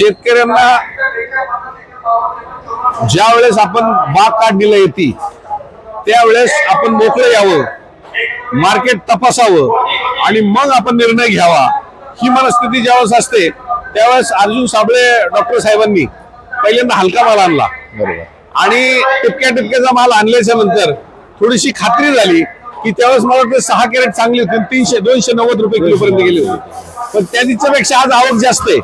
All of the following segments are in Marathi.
शेतकऱ्यांना ज्या वेळेस आपण बाग काढणीला येते त्यावेळेस आपण मोकळं यावं मार्केट तपासावं आणि मग आपण निर्णय घ्यावा. ही मनस्थिती ज्यावेळेस असते त्यावेळेस अर्जुन साबळे डॉक्टर साहेबांनी पहिल्यांदा हलका माल आणला. बरोबर. आणि टिपक्या टिपक्याचा माल आणल्याच्या नंतर थोडीशी खात्री झाली की त्यावेळेस मला वाटतं सहा कॅरेट चांगली होती तीनशे दोनशे नव्वद रुपये किलो पर्यंत गेली होती. पण त्या दिवसापेक्षा आज आवक जास्त आहे.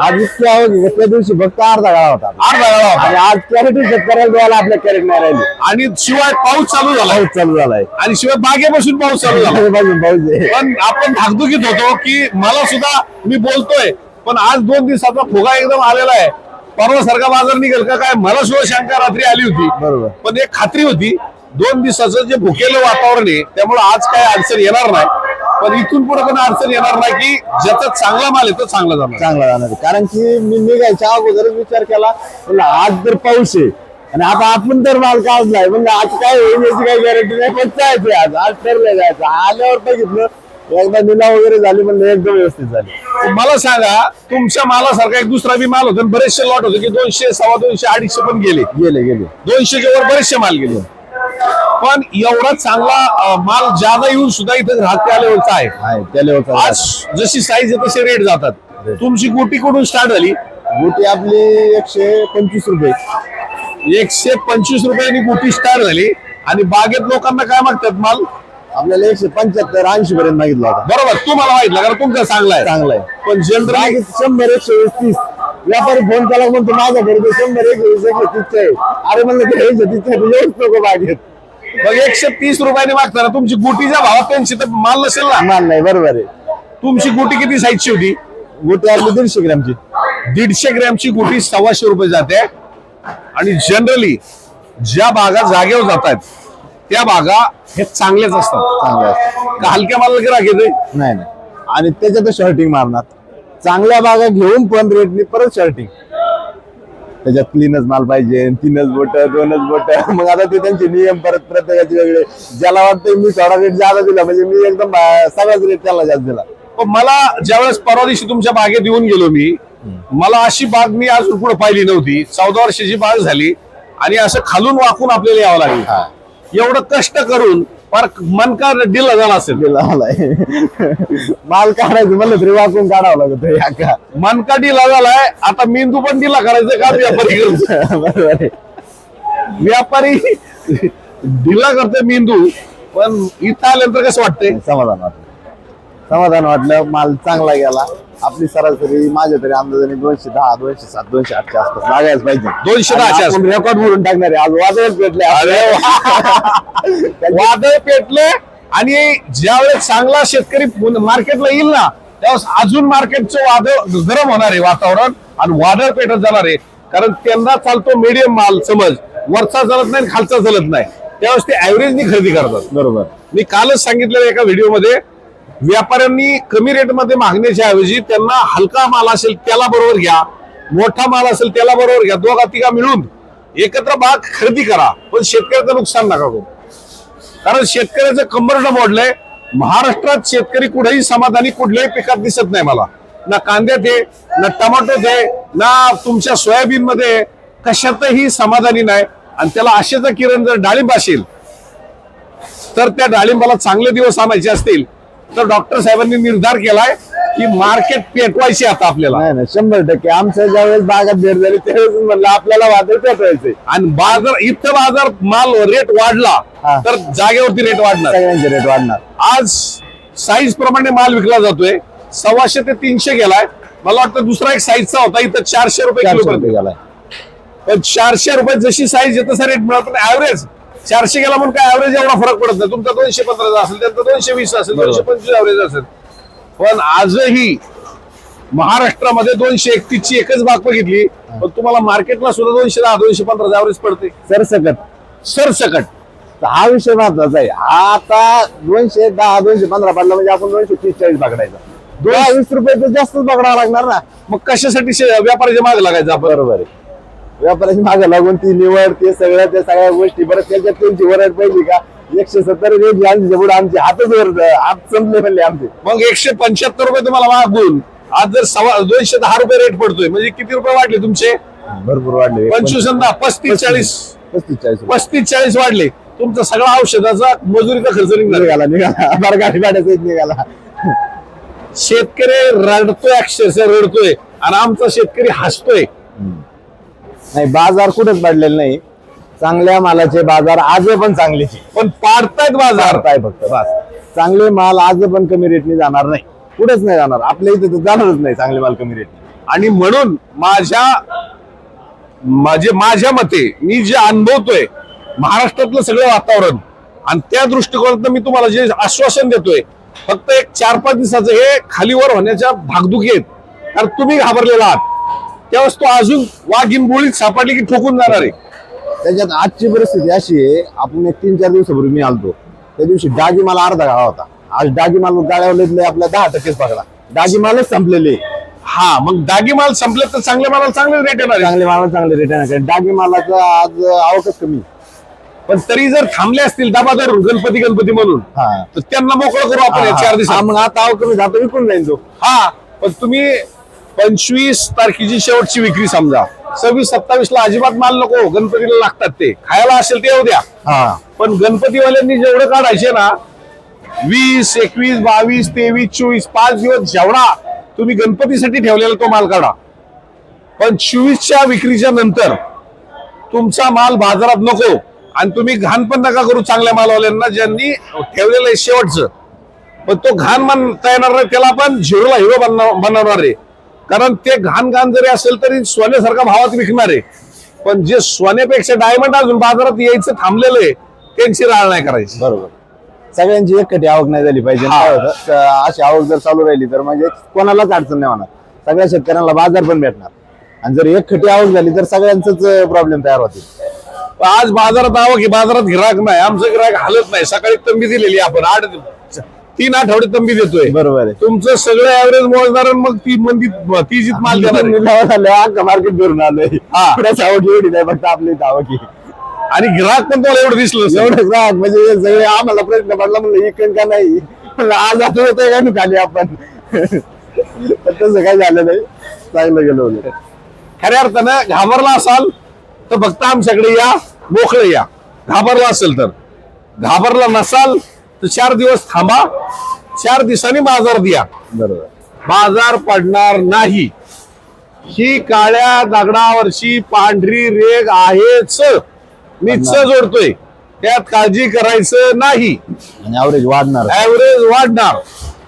आज इतकी आवक आहे, त्या दिवशी फक्त अर्धा गाळा होता. आठ गाळा होता. आणि आज कॅरेट शेतकऱ्याला द्यायला आपल्या कॅरेट नाही राहिली आणि शिवाय पाऊस चालू झाला. पाऊस चालू झालाय. आणि शिवाय बागेपासून पाऊस चालू झाला. बाजून पाऊस आहे. पण आपण धाकधुकीत होतो की मला सुद्धा मी बोलतोय पण आज दोन दिवसाचा फुगा एकदम आलेला आहे. परवा सारखा बाजार निघेल का काय? मला सुद्धा शंका रात्री आली होती. बरोबर. पण एक खात्री होती दोन दिवसाचं जे भुकेलं वातावरण आहे त्यामुळे आज काय अडचण येणार नाही. पण इथून पुढे पण अडचण येणार नाही की ज्याचा चांगला माल आहे तो चांगला जाणार. चांगला जाणार. कारण की मी निघायच्या अगोदर विचार केला म्हणलं आज तर पाऊस आहे. आणि आता आपण तर माल काढलाय. म्हणजे आज काय होईल याची काही गॅरंटी नाही पण जायचंय आज. आज ठरलंय जायचं. आल्यावर बघितलं एकदा निला वगैरे झाली म्हणलं एकदम व्यवस्थित झाली. मला सांगा तुमच्या मालासारखा एक दुसरा बी माल होता आणि बरेचसे लॉट होते की दोनशे सव्वा दोनशे अडीचशे पण गेले. गेले गेले. दोनशेच्या वर बरेचसे माल गेले. पण एवढा चांगला माल ज्यादा येऊन सुद्धा इथं राहते आल्यावरचा आहे. आहे त्या लेवलचा आज जशी साईज आहे तसे रेट जातात. तुमची गोटी कुठून स्टार्ट झाली. गोटी आपली एकशे पंचवीस रुपये. एकशे पंचवीस रुपयांनी गोटी स्टार्ट झाली. आणि बागेत लोकांना काय मागतात माल? आपल्याला एकशे पंच्याहत्तर ऐंशी पर्यंत मागितला होता. बरोबर तुम्हाला माहितलं कारण तुमचा चांगला आहे. चांगला आहे. पण जनरली शंभर एकशे वीस तीस. व्यापारी फोन केला म्हणतो माझ्याकडे ते शंभर तीसचं आहे. अरे म्हणलं ते आहे, येऊच नको बागेत मग एकशे तीस रुपयांनी मागताना तुमची गुटीच्या भावात त्यांची तर माल नसेल ना? माल नाही बरोबर आहे. तुमची गुटी किती साईजची होती? गोटी आपली दीडशे ग्रॅमची. दीडशे ग्रॅमची गुटी सव्वाशे रुपये जाते. आणि जनरली ज्या बागा जागेवर जातात त्या बागा हे चांगल्याच असतात. चांगला आहे. का हलक्या मालाला गिराक येते नाही नाही. आणि त्याच्यात शर्टिंग मारणार. चांगल्या बागा घेऊन पण रेटनी परत शर्टिंग त्याच्यात क्लीनच माल पाहिजे तीनच बोट दोनच बोट. मग आता ते त्यांचे नियम परत प्रत्येकाचे वेगळे. ज्याला वाटतंय मी थोडा रेट जादा दिला म्हणजे मी एकदम अं, सगळाच रेट त्याला जास्त दिला. पण मला ज्यावेळेस परवा दिवशी तुमच्या बागेत येऊन गेलो मी मला अशी बाग मी अजून पुढे पाहिली नव्हती. चौदा वर्षाची बाग झाली आणि असं खालून वाकून आपल्याला यावं लागलं. एवढं कष्ट करून फार मनका दिला झाला असेल. दिला मला माल काढायचं म्हणलं तरी वाकून काढावं लागत या का? मनका दिला झालाय? आता मेंदू पण दिला करायचं का व्यापारी करून बरोबर आहे. व्यापारी दिला करते मेंदू पण इथं आल्यानंतर कसं वाटतंय? समाधान वाटलं. समाधान वाटलं माल चांगला गेला. आपली सरासरी माझ्या तरी अंदाजाने दोनशे दहा दोनशे सात दोनशे आठच्या आसपास लागायच पाहिजे. 210 च्या आसपास. रेकॉर्ड म्हणून टाकणार. आहे आज वाजवत भेटले वादळ पेटले आणि ज्यावेळेस चांगला शेतकरी मार्केटला येईल ना त्यावेळेस अजून मार्केटचं वादळ गरम होणार आहे वातावरण आणि वादळ पेटत जाणार आहे. कारण त्यांना चालतो मीडियम माल समज. वरचा चालत नाही आणि खालचा चालत नाही. त्यावेळेस ते ऍव्हरेजनी खरेदी करतात. बरोबर. मी कालच सांगितलेलं एका व्हिडिओमध्ये व्यापाऱ्यांनी कमी रेटमध्ये मागण्याच्या ऐवजी त्यांना हलका माल असेल त्याला बरोबर घ्या मोठा माल असेल त्याला बरोबर घ्या दोघा तिघा मिळून एकत्र बाग खरेदी करा. पण शेतकऱ्याचं नुकसान नका करू. कारण शेतकऱ्याचं कंबरडं मोडलंय महाराष्ट्रात शेतकरी कुठेही समाधानी कुठल्याही पिकात दिसत नाही मला. ना कांद्यात आहे ना टमाटोत आहे ना तुमच्या सोयाबीन मध्ये आहे. कशातही समाधानी नाही. आणि त्याला आशेचा किरण जर डाळिंब असेल तर त्या डाळिंबाला चांगले दिवस आणायचे असतील. तर डॉक्टर साहेबांनी निर्धार केलाय की मार्केट पेटवायची आता आपल्याला. नाही नाही शंभर टक्के. आमच्या ज्यावेळेस बागात भेट झाली त्यावेळेस म्हणलं आपल्याला वादळ पेटवायचंय. आणि बाजार इथं बाजार माल रेट वाढला हा. तर जागेवरती रेट वाढणार. सगळ्यांचे रेट वाढणार. आज साईज प्रमाणे माल विकला जातोय. सव्वाशे ते तीनशे गेलाय. मला वाटतं दुसरा एक साईजचा होता इथं चारशे रुपये किलो चारशे रुपये गेलाय पण चारशे रुपये जशी साईज आहे तसा रेट मिळत ऍव्हरेज चारशे गेला म्हणून काय ऍव्हरेज एवढा फरक पडत नाही. तुमचा दोनशे पंधराचा असेल त्यांचा दोनशे वीस असेल दोनशे पंचवीस ऍव्हरेज असेल. पण आजही महाराष्ट्रामध्ये दोनशे एकतीस ची एकच बाग बघितली पण तुम्हाला मार्केटला सुद्धा दोनशे दहा दोनशे पंधरा ऍव्हरेज पडते. सरसकट. सरसकट. तर हा विषय महत्त्वाचा आहे. हा आता दोनशे दहा दोनशे पंधरा पडला म्हणजे आपण दोनशे तीस चाळीस पकडायचा दोन वीस रुपये तर जास्तच पकडावं लागणार ना. मग कशासाठी व्यापाऱ्याच्या मागे लागायचं आपण? बरोबर आहे. व्यापाराची मागे लागून ती निवड ते सगळ्या त्या सगळ्या गोष्टी. बरं त्याच्यात त्यांची वरड पहिली का? एकशे सत्तर रेट पुढे आमचे हातच वर हात संपले म्हणले आमचे. मग एकशे पंच्याहत्तर रुपये तुम्हाला मागून आज जर सव्वा दोनशे दहा रुपये रेट पडतोय म्हणजे किती रुपये वाढले तुमचे? भरपूर वाढले. पंचवीस दहा पस्तीस चाळीस. पस्तीस चाळीस. रुपये. पस्तीस चाळीस वाढले. तुमचा सगळा औषधाचा मजुरीचा खर्च निघाला निघाला. गाडी भाड्याचा निघाला. शेतकरी रडतोय अक्षरशः रडतोय. आणि आमचा शेतकरी हसतोय. नाही बाजार कुठेच पडलेले नाही. चांगल्या मालाचे बाजार आज पण चांगलेचे पण पाडतायत बाजार. आहे फक्त बस. चांगले माल आज पण कमी रेटने जाणार नाही. कुठेच नाही जाणार. आपल्या इथे तर जाणारच नाही चांगले माल कमी रेटने. आणि म्हणून माझ्या माझे माझ्या मते मी जे अनुभवतोय महाराष्ट्रातलं सगळं वातावरण आणि त्या दृष्टिकोनातून मी तुम्हाला जे आश्वासन देतोय फक्त एक चार पाच दिवसाचं हे खालीवर होण्याच्या भागदुखी आहेत. कारण तुम्ही घाबरलेला आहात. त्यावेळेस तो अजून वाघीन बोळीत सापडली की ठोकून जाणार आहे. त्याच्यात आजची परिस्थिती अशी आहे आपण एक तीन चार दिवसापूर्वी मी आलतो. त्या दिवशी डागी माल अर्धा गाळा होता. आज डागी माल गाड्यावर आपल्या दहा टक्केच पकडा डागी मालच संपलेले. हा मग दागी माल संपले तर चांगल्या मालाला चांगले रेट येणार चांगले माल चांगले रेट आहे. डागी मालाचं आज आवकच कमी पण तरी जर थांबले असतील दाबा धरून गणपती गणपती म्हणून हा. तर त्यांना मोकळं करू आपण चार हा, दिवसात मग आता आवक कमी जातो विकून जाईल तो. हा पण तुम्ही पंचवीस तारखेची शेवटची विक्री समजा. सव्वीस सत्तावीस ला अजिबात माल नको गणपतीला लागतात ते. खायला असेल ते येऊ द्या. हा. पण गणपतीवाल्यांनी जेवढं काढायचे ना वीस एकवीस बावीस तेवीस चोवीस पाच दिवस जेवढा तुम्ही गणपतीसाठी ठेवलेला तो माल काढा. पण चोवीसच्या विक्रीच्या नंतर तुमचा माल बाजारात नको आणि तुम्ही घाण पण नका करू चांगल्या मालवाल्यांना ज्यांनी ठेवलेलं आहे शेवटचं. पण तो घाण म्हणता येणार नाही त्याला आपण झिरोला हिरो बनवणार आहे. कारण ते घाण घाण जरी असेल तरी सोन्यासारखा भावात विकणार. आहे पण जे सोन्यापेक्षा डायमंड अजून बाजारात यायचं थांबलेलं आहे त्यांची राळ नाही करायची. बरोबर. सगळ्यांची एकखटी आवक नाही झाली पाहिजे. हा. काय होतं? स- अशी आवक जर चालू राहिली तर म्हणजे कोणालाच अडचण नाही होणार. सगळ्या शेतकऱ्यांना बाजार पण भेटणार. आणि जर एकखटी आवक झाली तर सगळ्यांच प्रॉब्लेम तयार होतील. पण आज बाजारात आवक की बाजारात गिराक नाही आमचं गिराक हालत नाही. सकाळी तंबी दिलेली आपण आठ तीन आठवडे तंबी देतोय. बरोबर आहे. तुमचं सगळं ऍव्हरेज मोजणार मग ती मंदी ती जीत माल देणार आहे. मार्केट भरून आलोय. एवढी नाही फक्त आपली आहे. आणि गिराक पण तुम्हाला एवढं दिसलं. एवढं ग्राहक म्हणजे सगळे आम्हाला प्रश्न पडला म्हणलं इकडं का नाही? आज आता येतोय का नाही खाली आपण? पण तसं काही झालं नाही. चांगलं गेलो. खऱ्या अर्थानं घाबरला असाल तर फक्त आमच्याकडे या मोकळे या. घाबरला असेल तर. घाबरला नसाल तर चार दिवस थांबा. चार दिवसांनी बाजारात या बरोबर. बाजार पडणार नाही. ही काळ्या दगडावरची पांढरी रेग आहेच. मी च जोडतोय. त्यात काळजी करायचं नाही. आणि ॲव्हरेज वाढणार. ऍव्हरेज वाढणार.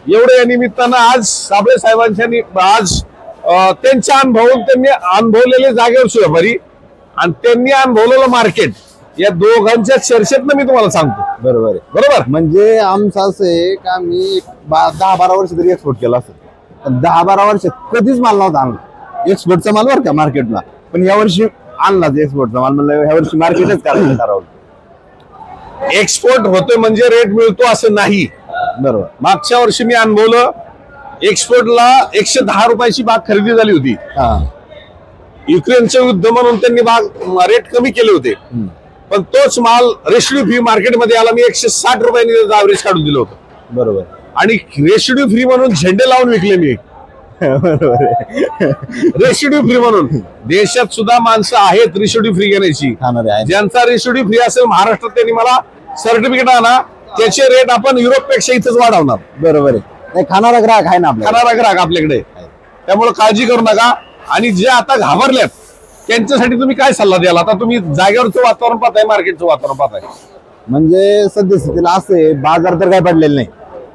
एवढं या निमित्तानं आज साबळे साहेबांच्या आज त्यांच्या अनुभवून त्यांनी अनुभवलेले जागेवर व्यापारी आणि त्यांनी अनुभवलेलं मार्केट या दोघांच्या चर्चेतनं मी तुम्हाला सांगतो. बरोबर आहे. बरोबर? म्हणजे आमचं असं आहे का मी बा- दहा बारा वर्ष तरी एक्सपोर्ट केला असेल पण दहा बारा वर्षात कधीच माल नव्हता आणला. एक्सपोर्टचा माल बरं का मार्केटला पण यावर्षी आणलाच एक्सपोर्टचा माल. म्हणलं यावर्षी मार्केटच करायचं ठरवलं एक्सपोर्ट होतोय म्हणजे रेट मिळतो असं नाही. बरोबर. मागच्या वर्षी मी अनुभवलं एक्सपोर्टला एकशे दहा रुपयाची बाग खरेदी झाली होती. हा. युक्रेनचं युद्ध म्हणून त्यांनी बाग रेट कमी केले होते. हम्म. पण तोच माल रेशड्यू फ्री मार्केटमध्ये आला. मी एकशे साठ रुपयांनी ऍव्हरेज काढून दिलं होतं. बरोबर. आणि रेसिड्यू फ्री म्हणून झेंडे लावून विकले मी रेसिड्यू फ्री म्हणून. देशात सुद्धा माणसं आहेत रेसिड्यू फ्री घेण्याची. ज्यांचा रेसिड्यू फ्री असेल महाराष्ट्रात त्यांनी मला सर्टिफिकेट आणा. त्याचे रेट आपण युरोपपेक्षा इथंच वाढवणार. बरोबर आहे. नाही खाणारा ग्राहक आहे ना खाणारा ग्राहक आपल्याकडे. त्यामुळे काळजी करू नका. आणि जे आता घाबरल्यात त्यांच्यासाठी तुम्ही काय सल्ला द्याल? आता तुम्ही जागेवरचं वातावरण पाहताय मार्केटचं वातावरण पाहताय. म्हणजे सद्यस्थितीला असं आहे बाजार तर काय पडलेले नाही.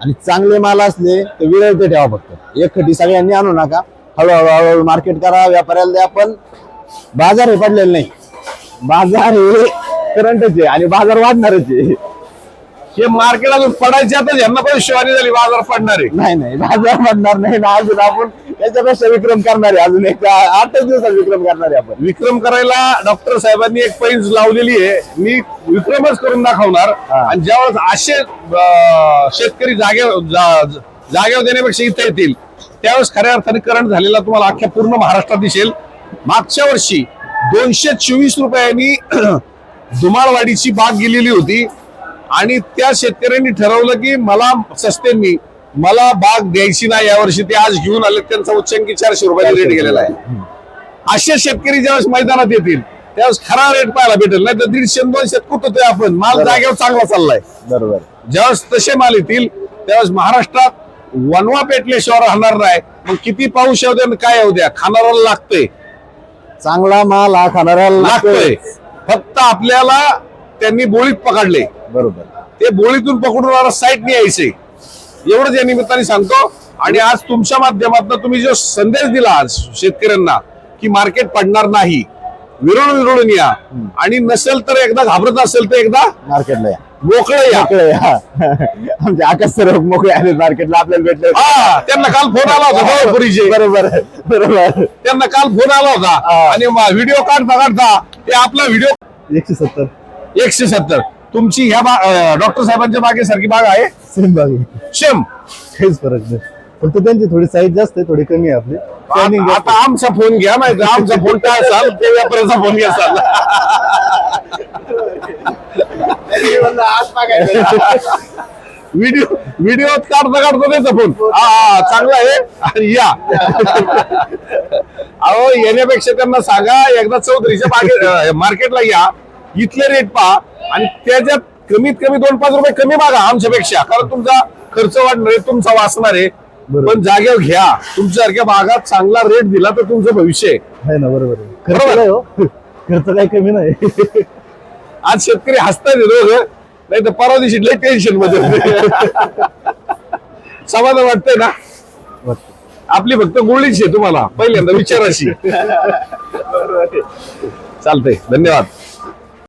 आणि चांगले माल असले तर वेळेवर ते ठेवा फक्त. एक खटी सगळ्यांनी आणू नका. हळूहळू हळूहळू मार्केट करा व्यापाऱ्याला द्या पण बाजार हे पडलेले नाही. बाजार हे करंटच आहे आणि बाजार वाढणारच आहे. हे मार्केट अजून पडायचे आता यांना पण शिवानी झाली बाजार पडणार आहे. नाही नाही बाजार वाढणार नाही. ना अजून आपण त्याच्यापेक्षा विक्रम करणार आहे. अजून एक आठच दिवसात विक्रम करणार आहे आपण. विक्रम करायला डॉक्टर साहेबांनी एक पैंज लावलेली आहे. मी विक्रमच करून दाखवणार. आणि ज्यावेळेस असे शेतकरी जागे जा- जागेवर देण्यापेक्षा इथे येतील त्यावेळेस खऱ्या अर्थाने करंट झालेला तुम्हाला अख्ख्या पूर्ण महाराष्ट्रात दिसेल. मागच्या वर्षी दोनशे चोवीस रुपयांनी धुमाळवाडीची बाग गेलेली होती. आणि त्या शेतकऱ्यांनी ठरवलं की मला सस्त्यांनी मला बाग द्यायची नाही यावर्षी ते आज घेऊन आले त्यांचा उच्चांकी चारशे रुपयाचा रेट गेलेला आहे. असे शेतकरी ज्यावेळेस मैदानात येतील त्यावेळेस खरा रेट पाहायला भेटेल. नाही तर दीडशे दोनशे कुठं आपण? माल जागेवर चांगला चाललाय. बरोबर. ज्यावेळेस तसे माल येतील त्यावेळेस महाराष्ट्रात वनवा पेटल्याशिवाय राहणार नाही. मग किती पाऊस येऊ द्या आणि काय येऊ द्या? खाणाऱ्याला लागतंय. चांगला माल हा खाणाऱ्याला लागतोय. फक्त आपल्याला त्यांनी बोळीत पकडले. बरोबर. ते बोळीतून पकडून साईटने यायचे. एवढंच या निमित्ताने सांगतो. आणि आज तुमच्या माध्यमातून तुम्ही जो संदेश दिला आज शेतकऱ्यांना की मार्केट पडणार नाही विरळून विरळून या. आणि नसेल तर एकदा घाबरत असेल तर एकदा मार्केटला या. मोकळं या. आमचे आकाश सर मोकळे आले मार्केटला आपल्याला भेटले. हा त्यांना काल फोन आला होता बरोबर बरोबर. त्यांना काल फोन आला होता. आणि व्हिडिओ काढता काढता ते आपला व्हिडिओ एकशे सत्तर. एकशे सत्तर. तुमची ह्या डॉक्टर साहेबांच्या बागेसारखी बाग आहे? सेम बागी शेम काहीच फरक नाही. फक्त त्यांची थोडी साईज जास्त आहे थोडी कमी आहे आपली. आता जास्त आता आमचा फोन घ्या नाही तर आमचा फोन काय असाल? ते व्यापाऱ्याचा फोन घ्या असाल. व्हिडिओ व्हिडिओ काढता काढता त्याचा फोन हा चांगला आहे. आणि या. अहो येण्यापेक्षा त्यांना सांगा एकदा चौधरीच्या बागे मार्केटला या. इथले रेट पहा. आणि त्याच्यात कमीत कमी दोन पाच रुपये कमी मागा आमच्यापेक्षा. कारण तुमचा खर्च वाढणार आहे तुमचा वाचणार आहे. पण जागेवर घ्या. तुमच्यासारख्या भागात चांगला रेट दिला तर तुमचं भविष्य आहे. ना बरोबर. खर्च हो. खर्च काही कमी नाही. आज शेतकरी हसतात दोघ. नाही तर परवा दिवशी लय टेन्शनमध्ये. समाधान वाटतंय ना? आपली फक्त गोळीच आहे तुम्हाला. पहिल्यांदा विचाराशी. चालतंय. धन्यवाद.